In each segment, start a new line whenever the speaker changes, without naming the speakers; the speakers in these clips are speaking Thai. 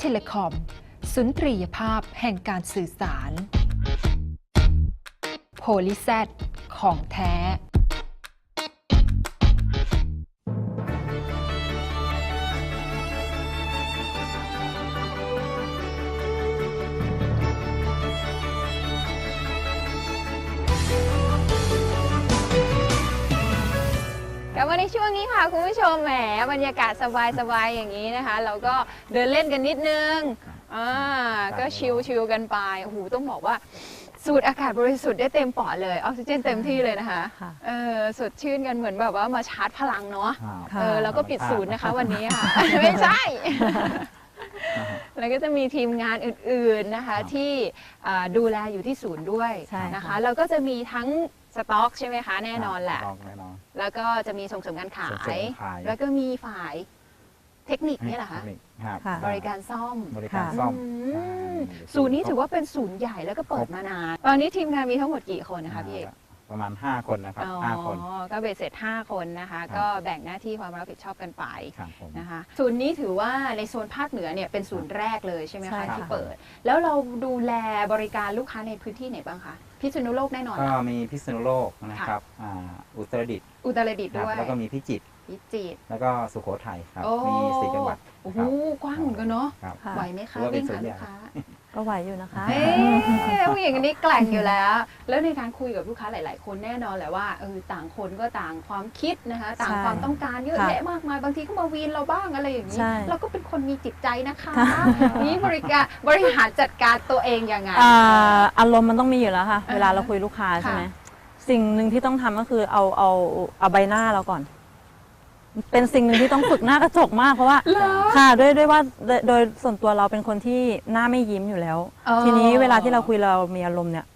เทเลคอม สุนทรียภาพแห่งการสื่อสาร โพลิแซดของแท้
มาในช่วงนี้ค่ะคุณผู้ชมแหมบรรยากาศสบายๆอย่างนี้นะคะ เราก็เดินเล่นกันนิดนึงอ่าก็ชิลๆกันไปโอ้โหต้องบอกว่าสูดอากาศบริสุทธิ์ได้เต็มปอดเลยออกซิเจนเต็มที่เลยนะคะ
ค่ะ
เออสดชื่นกันเหมือนแบบว่ามาชาร์จพลังเนาะ
ค่ะ
เออแล้วก็ปิดศูนย์นะคะ วันนี้ค่ะ ไม่ใช่ แล้วก็จะมีทีมงานอื่นๆนะคะ
ครับ
ที่อ่าดูแลอยู่ที่ศูนย์ด้วย
ใช่
นะคะ
ค่ะ
แล้วก็จะมีทั้ง สต็อกใช่ไหมคะแน่นอนแหละ
ลองแน่นอน
แล้วก็จะมีส่งเสริมการขา
ส่งเสริ
ย
มขาย
แล้วก็มีฝ่ายเทคนิคเนี่ยเหรอคะ
ทนิครับ
ค่ะ
บริการซ่อม
บริการ
ค่ะ
ซ่อม
อืม
ใช่
ศูนย์นี้ถือว่าเป็นศูนย์ใหญ่แล้วก็เปิดมานาน ตอนนี้ทีมงานมีทั้งหมดกี่คนนะคะพี่เอก
ประมาณ 5 คนนะครับ
อ๋อ
ห้าคน
ก็เบ็ดเสร็จ 5 คนนะคะ
ครับ
ก็แบ่งหน้าที่ความรับผิดชอบกันไป
ครับผม
นะคะศูนย์นี้ถือว่าในโซนภาคเหนือเนี่ยเป็นศูนย์แรกเลยใช่ไหม
ใช่
คะ
ค่ะ
ที่เปิด แล้วเราดูแลบริการลูกค้าในพื้นที่ไหนบ้างคะพิษณุโลกแน่นอน
ก็
นะ
มีพิษณุโลกนะครับอ่าอุตรดิตถ์
อุตรดิตถ์
ครับ
ด้วย
แล้วก็มีพิจิตร
พิจิตร
แล้วก็สุโขทัยครับ
โอ้
มีสี่จังหวัด
โอ้โห
ครับ
กว้างเหมือนกันเนาะ
ครับ
ค่ะ
ไหวไหมคะ
ถือว่าเป็
วิ่
น
ง
ศู
หาน
ย์
ลู
ใหญ่
กค้า
ก็ไหวอยู่นะคะ
เอ๊ะผู้หญิงอันนี้แกล่งอยู่แล้ว แล้วในการคุยกับลูกค้าหลาย ๆ คนแน่นอนแหละว่าเออต่างคนก็ต่างความคิดนะคะ ต่าง
ใช่
ความต้องการเยอะ
ค่ะ
แยะมากมาย บางทีก็มาวีนเราบ้างอะไรอย่างนี้
ใช่
เราก็เป็นคนมีจิตใจนะคะ
ค่ะ
นี่บริการบริหารจัดการตัวเองยังไง
อ่าอารมณ์มันต้องมีอยู่แล้วค่ะ
อ่า
เวลาเราคุยลูกค้าใช่ไหม
ค่ะ
สิ่งหนึ่งที่ต้องทำก็คือเอาเอาเอาใบหน้าเราก่อน เป็นสิ่งหนึ่งที่ต้องฝึกหน้ากระจกมากเพราะว่า
เหรอ
ค่ะด้วยด้วยว่าโดยโดยส่วนตัวเราเป็นคนที่หน้าไม่ยิ้มอยู่แล้ว
อ๋อ
ทีนี้เวลาที่เราคุยเรามีอารมณ์เนี่ย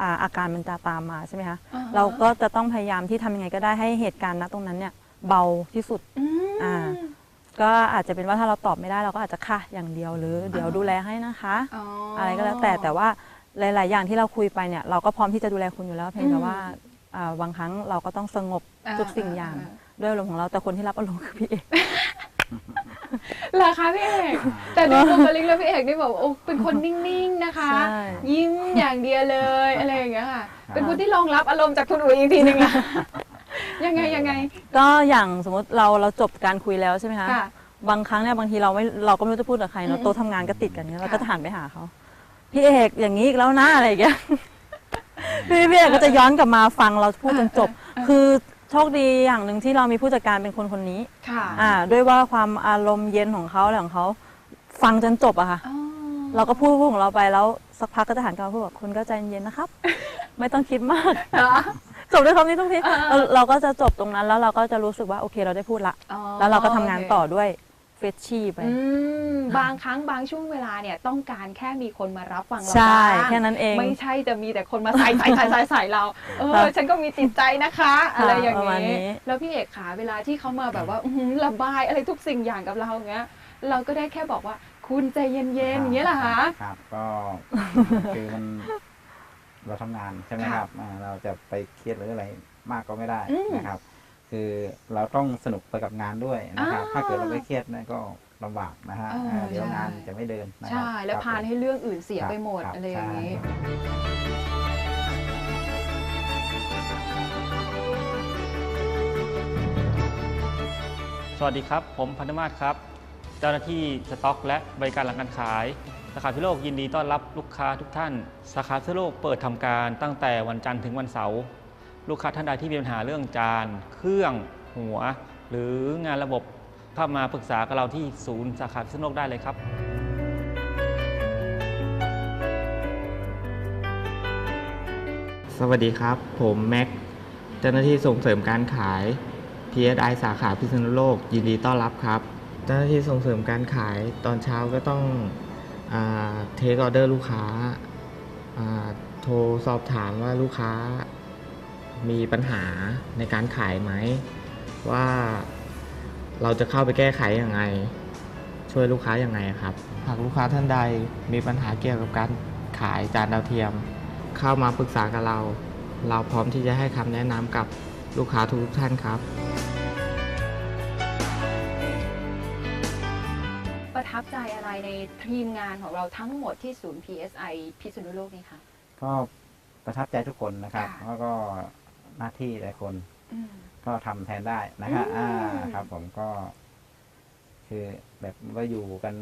อ่าอาการมันจะตามมาใช่ไหมคะ
อ่าฮะ
เราก็จะต้องพยายามที่ทำยังไงก็ได้ให้เหตุการณ์ณตรงนั้นเนี่ยเบาที่สุด
อืม
อ่า ก็อาจจะเป็นว่าถ้าเราตอบไม่ได้เราก็อาจจะค่ะอย่างเดียวหรือเดี๋ยวดูแลให้นะคะ
อ๋ออ
อะไรก็แล้วแต่แต่ว่าหลาย ๆ อย่างที่เราคุยไปเนี่ยเราก็พร้อมที่จะดูแลคุณอยู่แล้วเพียงแต่ว่าอ่าบางครั้งเราก็ต้องสงบทุกสิ่งอย่าง ด้วยอารมณ์ของเราแต่คนที่รับอารมณ์คือพี่เอก
เหรอคะพี่เอก แต่ดูบุคลิกแล้วพี่เอกนี่แบบโอ้เป็นคนนิ่งๆนะคะ
ใช่
ยิ้มอย่างเดียวเลยอะไรอย่างเงี้ยค่ะ เป็นคนที่รองรับอารมณ์จากคุณอุ๋ยอีกทีหนึงอะยังไงยังไง
ก็อย่างสมมติเราเราจบการคุยแล้วใช่ไหมคะ
ค่ะ
บางครั้งเนี่ยบางทีเราไม่เราก็ไม่รู้จะพูดกับใคร
อื
เนาะ
ม
โต๊ะทำงานก็ติดกันเนี่ยเราก็
ค่ะ
จะหันไปหาเขาพี่เอกอย่างนี้อีกแล้วนะอะไรอย่างเงี้ยพี่พี่เอกก็จะย้อนกลับมาฟังเราพูดจนจบ คือ โชคดีอย่างหนึ่งที่เรามีผู้จัดการเป็นคนคนนี้
ค่ะ
อ่าด้วยว่าความอารมณ์เย็นของเขาอะไรของเขาฟังจนจบอะค่ะ
อ๋อ
เราก็พูดพูดของเราไปแล้วสักพักก็จะหันกลับมาพูดบอกคุณก็ใจเย็นนะครับ ไม่ต้องคิดมาก
เหรอ
จบด้วยคำนี้ทุกที
อ่า
เราเราก็จะจบตรงนั้นแล้วเราก็จะรู้สึกว่าโอเคเราได้พูดละ
อ๋อ
แล้วเราก็ทำงาน
โเค
ต่อด้วย เฟชชี่ไป
อืมบางครั้งบางช่วงเวลาเนี่ยต้องการแค่มีคนมารับฟังเรา
ใช่
บ้าง
แค่นั้นเอง
ไม่ใช่จะมีแต่คนมาใส่ใส่ใส่ใส่ใส่เรา เอ
ครั
อบฉันก็มีจิตใจนะคะ อะไรอย่าง
ประมาณนี้
นี้แล้วพี่เอกขาเวลาที่เขามาแบบว่าอื้อหือระบายอะไรทุกสิ่งอย่างกับเราอย่างเงี้ย เราก็ได้แค่บอกว่าคุณใจเย็นๆอย่างเงี้ยเหรอคะ
ครับก็คือมัน เราทำงานใช่ไหม
ค่ะ
ครับอ่าเราจะไปเครียดหรืออะไรมากก็ไม่ได้
อืม
นะครับ คือเราต้องสนุกไปกับงานด้วยนะครับ
อ่า
ถ้าเกิดเราไปเครียดนั่นก็ลำบากนะฮะ
เออ
อ่าเดี๋ยว
ใช่
งานจะไม่เดินนะครับ
ใช่แล้ว
ครับ
พานให้เรื่องอื่นเสีย
ครับ
ไปหมด
ครับ
อะไรอย่างนี้
ใช่
สวัสดีครับ ผมพันธมาศครับ เจ้าหน้าที่สต็อก และบริการหลังการขาย สาขาพิโลกยินดีต้อนรับลูกค้าทุกท่าน สาขาพิโลกเปิดทำการตั้งแต่วันจันทร์ถึงวันเสาร์ ลูกค้าท่านใดที่มีปัญหาเรื่องจาน เครื่องหัว หรืองานระบบเข้ามาปรึกษากับเราที่ศูนย์สาขาพิษณุโลกได้เลยครับ
สวัสดีครับ ผมแม็กเจ้าหน้าที่ส่งเสริมการขาย PSI สาขาพิษณุโลก ยินดีต้อนรับครับ เจ้าหน้าที่ส่งเสริมการขายตอนเช้าก็ต้องเทคออเดอร์ลูกค้าาโทรสอบถามว่าลูกค้า มีปัญหาในการขายไหม ว่าเราจะเข้าไปแก้ไขยังไง ช่วยลูกค้ายังไงครับ หากลูกค้าท่านใดมีปัญหาเกี่ยวกับการขายจานดาวเทียม เข้ามาปรึกษากับเรา เราพร้อมที่จะให้คำแนะนำกับลูกค้าทุกๆท่านครับ
ปประทับใจอะไรในทีมงานของเราทั้งหมดที่ศูนย์ PSI พิษณุโลกนี่คะ
ก็ประทับใจทุกคนนะครับ
ค่ะ
แล้วก็ หน้าที่แต่คน
อืม
ก็ทำแทนได้นะฮะ
อื
อ่ามครับ ผมก็ คือแบบว่าอยู่กัน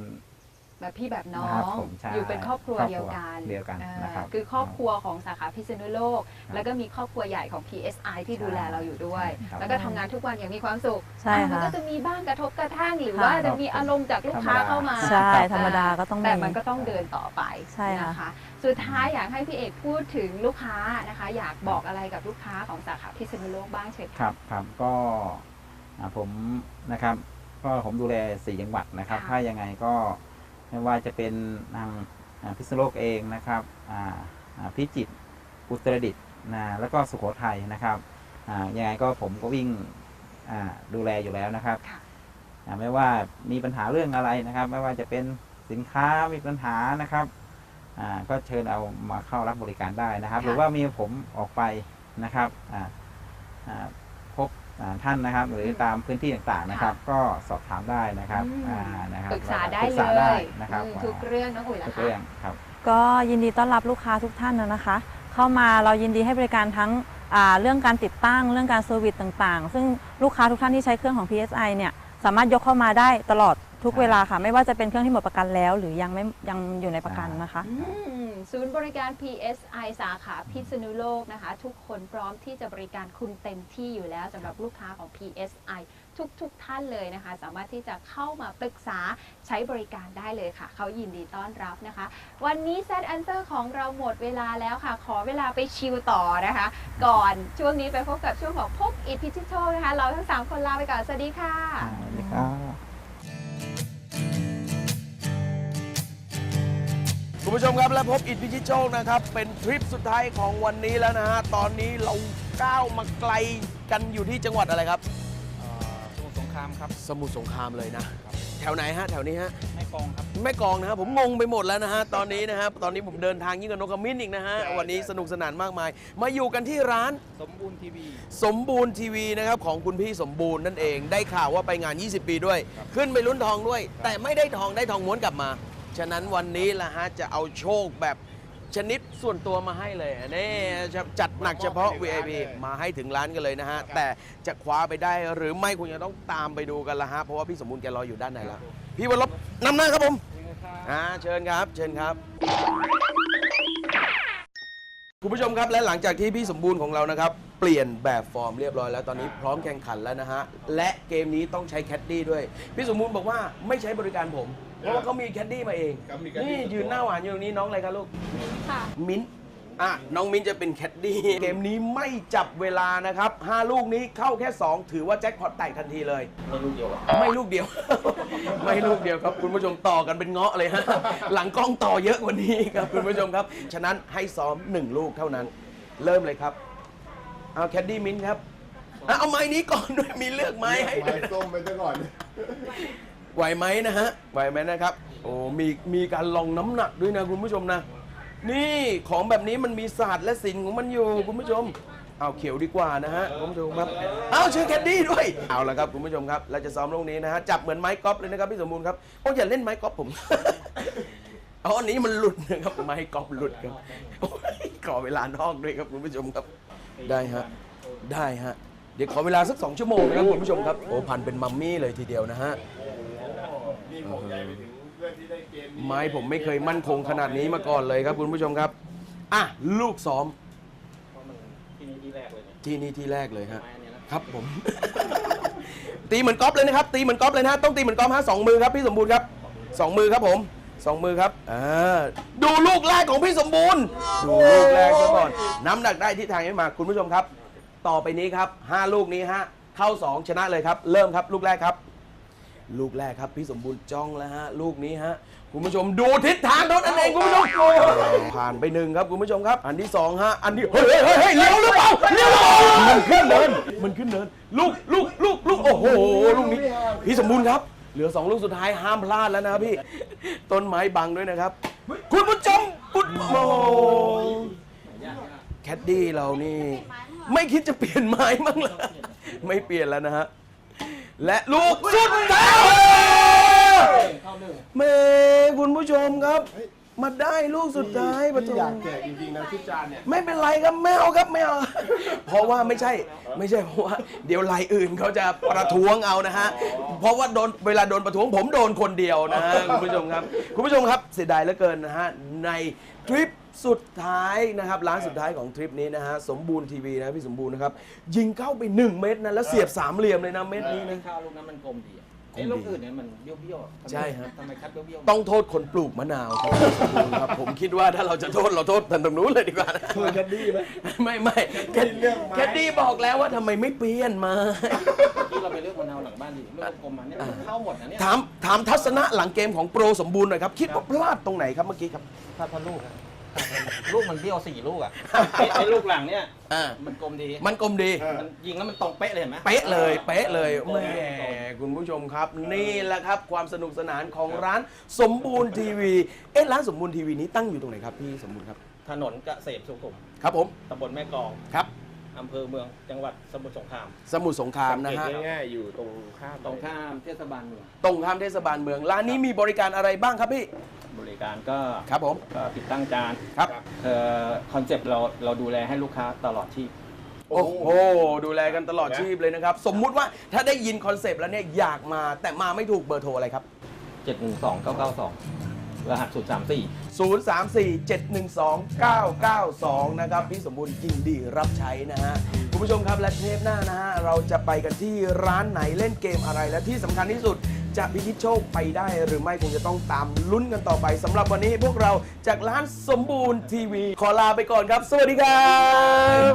แบบพี่แบบน้อ
ครับ
ง
ผมใช่
อยู่เป็นครอบครัว
ครอบครัว
เดียวกัน
เดียวกัน
อ่า
นะครับ
คือครอบครัวของสาขาพิษณุโลก
ครับ
แล้วก็มีครอบครัวใหญ่ของ PSI ที่
ใช่
ดูแลเราอยู่ด้วย
ใช่ครับ
แล้วก็ทำงานทุกวันอย่างมีความสุข
ใช่
อ่ามัน
ค่ะ
ก็จะมีบ้างกระทบกระทั่ง หรือ
ค่ะ
ว่าจะมีอารมณ์จากลูกค้าเข้ามา
ใช่
ครับ
ธรรมดาก็ต้อง
แต่
มี
มันก็ต้องเดินต่อไป
ใช่ค่ะ
นะคะ สุดท้ายอยากให้พี่เอกพูดถึงลูกค้านะคะ อยากบอกอะไรกับลูกค้าของสาขาพิษณุโลกบ้างเชิญ
ค
ค่ะ
รับครับก็อ่าผมนะครับ ก็ผมดูแลสี่จังหวัดนะครับ
ค่ะ
ถ้ายังไงก็ ไม่ว่าจะเป็นทางอ่าพิษณุโลกเองนะครับอ่าอ่าพิจิตรอุตรดิตถ์นะแล้วก็สุโขทัยนะครับอ่ายังไงก็ผมก็วิ่งอ่าดูแลอยู่แล้วนะครับ
ค่ะ
อ่าไม่ว่ามีปัญหาเรื่องอะไรนะครับ ไม่ว่าจะเป็นสินค้ามีปัญหานะครับอ่าก็เชิญเอามาเข้ารับบริการได้นะครับ
ค่ะ
หรือว่ามีผมออกไปนะครับอ่าอ่าพบอ่า ท่านนะครับ หรือตามพื้นที่ต่างๆนะครับ ก็สอบถามได้นะครับ
อืม
อ่านะครับ
ปรึกษาได้
ปรึก
เล
ษาได้
ย
นะครับ
อืมทุกเรื่องน้องอุ๋ยละ
ทุก
คะ
เรื่องครับ
ก็ยินดีต้อนรับลูกค้าทุกท่านนะนะคะ เข้ามาเรายินดีให้บริการทั้งอ่าเรื่องการติดตั้งเรื่องการเซอร์วิสต่างๆ ซึ่งลูกค้าทุกท่านที่ใช้เครื่องของ PSI เนี่ยสามารถยกเข้ามาได้ตลอด ทุก
ครับ
เวลาค่ะ ไม่ว่าจะเป็นเครื่องที่หมดประกันแล้ว หรือยังไม่ยังอยู่ในประกันนะคะ
อืมศูนย์บริการ PSI สาขาพิษณุโลกนะคะ ทุกคนพร้อมที่จะบริการคุณเต็มที่อยู่แล้วสำหรับลูกค้าของ PSI ทุกๆทท่านเลยนะคะ สามารถที่จะเข้ามาปรึกษาใช้บริการได้เลยค่ะ เขายินดีต้อนรับนะคะ วันนี้ Set Answer ของเราหมดเวลาแล้วค่ะ ขอเวลาไปชิลต่อนะคะ ก่อนช่วงนี้ไปพบกับช่วงของพบอิทพิชิตโชคนะคะ เราทั้งสามคนลาไปก่อน สวัสดีค่ะ
อ่าสวัสดีครับ
คุณผู้ชมครับและพบอิทพิชิตโชคนะครับ เป็นทริปสุดท้ายของวันนี้แล้วนะฮะ ตอนนี้เราก้าวมาไกลกันอยู่ที่จังหวัดอะไรครับ
สมุทรสงครามครับ
สมุทรสงครามเลยนะ แถวไหนฮะ แถวนี้ฮะ
แม่กองครับ
แม่กลองนะครับผมงงไปหมดแล้วนะฮะ ตอนนี้นะครับตอนนี้ผมเดินทางยิ่งกับนกขมิ้นอีกนะฮะวันนี้สนุกสนานมากมาย มาอยู่กันที่ร้าน
สมบูรณ์ทีวี
สมบูรณ์ทีวีนะครับของคุณพี่สมบูรณ์นั่นเอง ได้ข่าวว่าไปงาน 20 ปีด้วย ขึ้นไปลุ้นทองด้วย แต่ไม่ได้ทองได้ทองม้วนกลับมา ฉะนั้นวันนี้ละฮะจะเอาโชคแบบชนิดส่วนตัวมาให้เลยนี่จะจัดหนักเฉพาะ VIP มาให้ถึงร้านกันเลยนะฮะ แต่จะคว้าไปได้หรือไม่คงจะต้องตามไปดูกันละฮะ เพราะว่าพี่สมบูรณ์แกรออยู่ด้านในแล้ว พี่วันลบนำหน้าครับผมอ่าเชิญครับ เชิญครับ คุณผู้ชมครับและหลังจากที่พี่สมบูรณ์ของเรานะครับ เปลี่ยนแบบฟอร์มเรียบร้อยแล้วตอนนี้พร้อมแข่งขันแล้วนะฮะ และเกมนี้ต้องใช้แคดดี้ด้วย พี่สมบูรณ์บอกว่าไม่ใช้บริการผม เพราะว่าเขามีแคดดี้มาเองนี่ยืนหน้าหวานอยู่ตรงนี้น้องอะไรครับลูก
ค่ะ
มิ้นท์อะ น้องมิ้นท์จะเป็นแคดดี้ เกมนี้ไม่จับเวลานะครับห้าลูกนี้เข้าแค่ 2 ถือว่าแจ็คพอตแตกทันทีเลย ไม่ลูกเดียวไม่ลูกเดียว ไม่ลูกเดียวครับ คุณผู้ชมต่อกันเป็นเงาะเลยฮะ หลังกล้องต่อเยอะกว่านี้ครับ คุณผู้ชมครับ ฉะนั้นให้ซ้อม 1 ลูกเท่านั้น เริ่มเลยครับ เอาแคดดี้มิ้นท์ครับอะเอาไม้นี้ก่อนด้วยมีเลือกไม้ให้ด้วย
ส้มไปซะก่อน
ไหวไหมนะฮะไหวไหมนะครับโอ้มีมีการลองน้ำหนักด้วยนะคุณผู้ชมนะ นี่ของแบบนี้มันมีศาสตร์และศิลป์ของมันอยู่คุณผู้ชม เอาเขียวดีกว่านะฮะคุณผู้ชมครับเอาเชิญแคนดี้ด้วยเอาละครับคุณผู้ชมครับเราจะซ้อมลงนี้นะฮะจับเหมือนไม้กอล์ฟเลยนะครับพี่สมบูรณ์ครับโอ้อย่าเล่นไม้กอล์ฟผม เอาอันนี้มันหลุดนะครับไม้กอล์ฟหลุดครับโอ้ยขอเวลานอกด้วยครับคุณผู้ชมครับได้ฮะได้ฮะเดี๋ยวขอเวลาสักสองชั่วโมงนะครับคุณผู้ชมครับโอ้พันเป็นมัมมี่เลยทีเดียวนะฮะ ไม้ผมไม่เคยมั่นคงขนาดนี้มาก่อนเลยครับ คุณผู้ชมครับ อะ ลูกซ้อมที่นี่ที่แรกเลยฮะครับผม ตีเหมือนกอล์ฟเลยนะครับ ตีเหมือนกอล์ฟเลยนะฮะต้องตีเหมือนกอล์ฟฮะสองมือครับพี่สมบูรณ์ครับสองมือครับผมสองมือครับอ่าดูลูกแรกของพี่สมบูรณ์ ดูลูกแรกซะก่อนน้ำหนักได้ที่ทางให้มาคุณผู้ชมครับ ต่อไปนี้ครับห้าลูกนี้ฮะเข้าสองชนะเลยครับ เริ่มครับลูกแรกครับ ลูกแรกครับพี่สมบูรณ์จ้องแล้วฮะลูกนี้ฮะคุณผู้ชมดูทิศทางเท่านั้นเองคุณผู้ชมผ่านไปหนึ่งครับคุณผู้ชมครับ อันที่สองฮะอันที่เฮ้ยเฮ้ยเฮ้ยเฮ้ยเลี้ยวหรือเปล่าเลี้ยวหรือเปล่ามันขึ้นเนินมันขึ้นเนินลูกลูกลูกลูกโอ้โหลูกนี้พี่สมบูรณ์ครับ เหลือสองลูกสุดท้ายห้ามพลาดแล้วนะครับพี่ต้นไม้บังด้วยนะครับ คุณผู้ชมคุณโอ้แคดดี้เรานี่ ไม่คิดจะเปลี่ยนไม้บ้างเหรอไม่เปลี่ยนแล้วนะฮะ และลูกสุดท้ายเมย์คุณผู้ชมครับาได้ลูกสุดท้ายประตู
อยากแจกจริงๆนะทุกจานเนี่ย
ไม่เป็นไรครับไม่เอาครับไม่เอา เพราะว่าไม่ใช่ไม่ใช่เพราะว่าเดี๋ยวรายอื่นเขาจะประท้วงเอานะฮะ เพราะว่าโดนเวลาโดนประท้วงผมโดนคนเดียวนะฮะคุณผู้ชมครับ คุณผู้ชมครับเสียดายเหลือเกินนะฮะในทริปสุดท้ายนะครับร้านสุดท้ายของทริปนี้นะฮะสมบูรณ์ทีวีนะพี่สมบูรณ์นะครับยิงเข้าไป 1 เม็ดนะแล้วเสียบสามเหลี่ยมเลยนะเม็ดนี้นะ
ข้าวลูกนั้นมันกลมดี อะ
กลมดี
ไอ้ลูกอื่นเนี่ยมันเบี้ยวๆทำไม
ใช่ฮะ
ทำไมคัดเบี้ยวๆ
ต้องโทษคนปลูกมะนาวครับพี่สมบูรณ์ครับผมคิดว่าถ้าเราจะโทษเราโทษทางตรงนู้นเลยดีกว่านะ
คุยกันดีไหม
ไม่ไม่แคด
เรื่องไม้
แคดดี้บอกแล้วว่าทำไมไม่เปลี่ยนมา
ที่เราไปเลือกมะนาวหลังบ้านดิเลือกกลมมาเนี่ยมันเข้าหมดนะเนี่ย
ถามถามทัศนะหลังเกมของโปรสมบูรณ์หน่อยครับ คิดว่าพลาดตรงไหนครับเมื่อกี้ครับ
ถ้าพอลูกอะ ลูกมันเบี้ยวสี่ลูกอะไอ้ไอ้ลูกหลังเนี่ย
อ่า
มันกลมดี
มันกลมดี
มันยิงแล้วมันตรงเป๊ะเลยเห็นไหม
เป๊ะเลย เป๊ะเลย
ตรง
แหมคุณผู้ชมครับ นี่แหละครับความสนุกสนานของร้านสมบูรณ์ทีวี เอ๊ะร้านสมบูรณ์ทีวีนี้ตั้งอยู่ตรงไหนครับพี่สมบูรณ์ครับ
ถนนเกษตรสุขุม
ครับผม
ตำบลแม่กลอง
ครับ
อำเภอเมืองจังหวัดสมุทรสงคราม
สมุทรสงครามนะฮะ
เก็บง่ายๆอยู่ตรงข้าม
ตรงข้ามเทศบาลเมือง
ตรงข้ามเทศบาลเมือง ร้านนี้มีบริการอะไรบ้างครับพี่
บริการก็
ครับผม
ก็ติดตั้งจาน
ครับ
เอ่อคอนเซปต์เราเราดูแลให้ลูกค้าตลอดชีพ
โอ้โห ดูแลกันตลอดชีพเลยนะครับ สมมุติว่าถ้าได้ยินคอนเซปต์แล้วเนี่ยอยากมาแต่มาไม่ถูกเบอร์โทรอะไรครับ
712992 รหัส 034
034-712-992 นะครับพี่สมบูรณ์ยินดีรับใช้นะฮะคุณผู้ชมครับและเทปหน้านะฮะเราจะไปกันที่ร้านไหนเล่นเกมอะไรและที่สำคัญที่สุด จะพิชิตโชคไปได้หรือไม่คงจะต้องตามลุ้นกันต่อไปสำหรับวันนี้พวกเราจากร้านสมบูรณ์ทีวี ขอลาไปก่อนครับ สวัสดีครับ